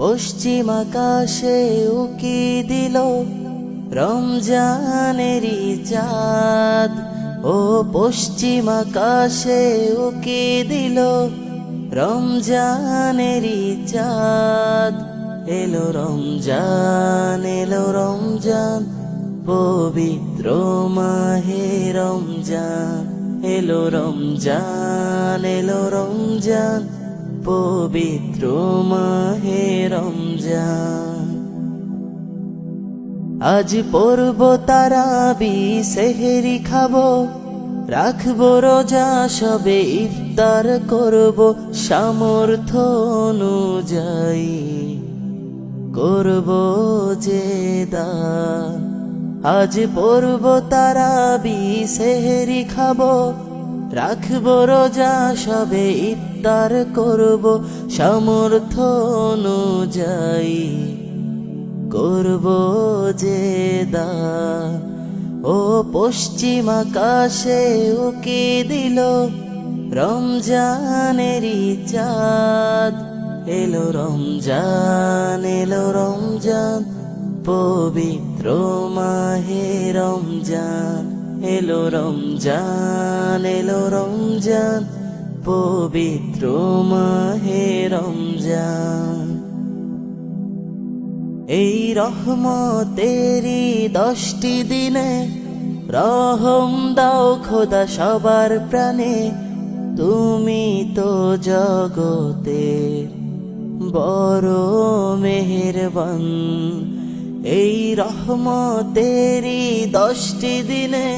পশ্চিম আকাশে উকি দিল রমজানেরই চাঁদ। ও পশ্চিম আকাশে উকি দিল রমজানেরই চাঁদ। এলো রমজান এলো রমজান, পবিত্র মাহে রমজান। এলো রমজান এলো রমজান পবিত্র মাহে রমজান। আজ পড়ব তারাবি, সেহেরি খাব, রাখব রোজা, সবে ইফতার করব, সামর্থ্য অনুযায়ী করব যে দান আজ পড়ব তারাবি, সেহেরি খাব, রাখব রোজা, সবে ইফতার করব সামর্থ্য অনুযায়ী করব যে দা। ও পশ্চিম আকাশে উকি দিল রমজানেরই চাঁদ। এলো রমজান এলো রমজান, পবিত্র মাহে রমজান। এলো রমজান এলো রমজান পবিত্র মাহে রমজান। এই রহমতেরি দশটি দিনে রহম দাও খোদা সবার প্রাণে। তুমি তো জগতে বড় মেহেরবান। এই রহমতেরি দশটি দিনে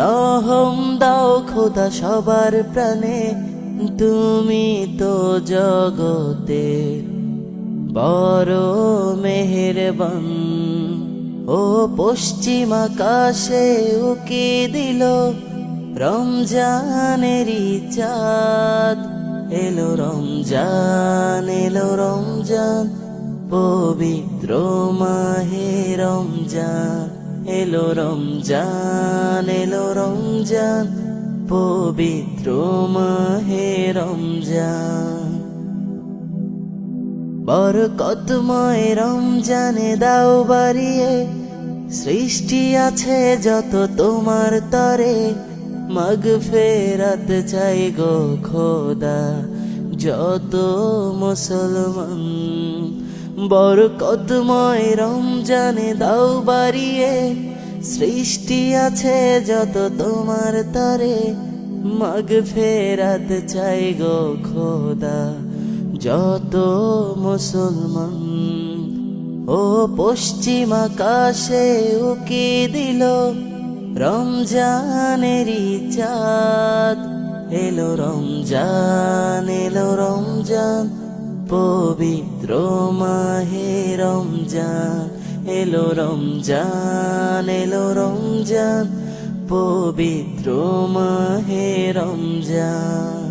রহম দাও খোদা সবার প্রাণে, তুমি তো জগতের বড় মেহেরবান। ও পশ্চিম আকাশে উকি দিল, রমজানেরই চাঁদ এলো, রমজান এলো, রমজান, পবিত্র মাহে রমজান। এলো রমজান এলো রমজান, পবিত্র মাহে রমজান। বরকতময় রমজানে দাও বাড়িয়ে, সৃষ্টি আছে যত তোমার তরে। মগ ফেরাত চাই গো খোদা, যত মুসলমান বরকতময় রমজানে দাও বাড়িয়ে, সৃষ্টি আছে যত তোমার তরে। মগ ফেরাত চাই গো খোদা, যত মুসলমান। ও পশ্চিম আকাশে উকি দিল রমজানেরই চাঁদ। এলো রমজান এলো রমজান পবিত্র মাহে রমজান এলো রমজান এলো রমজান পবিত্র মাহে রমজান।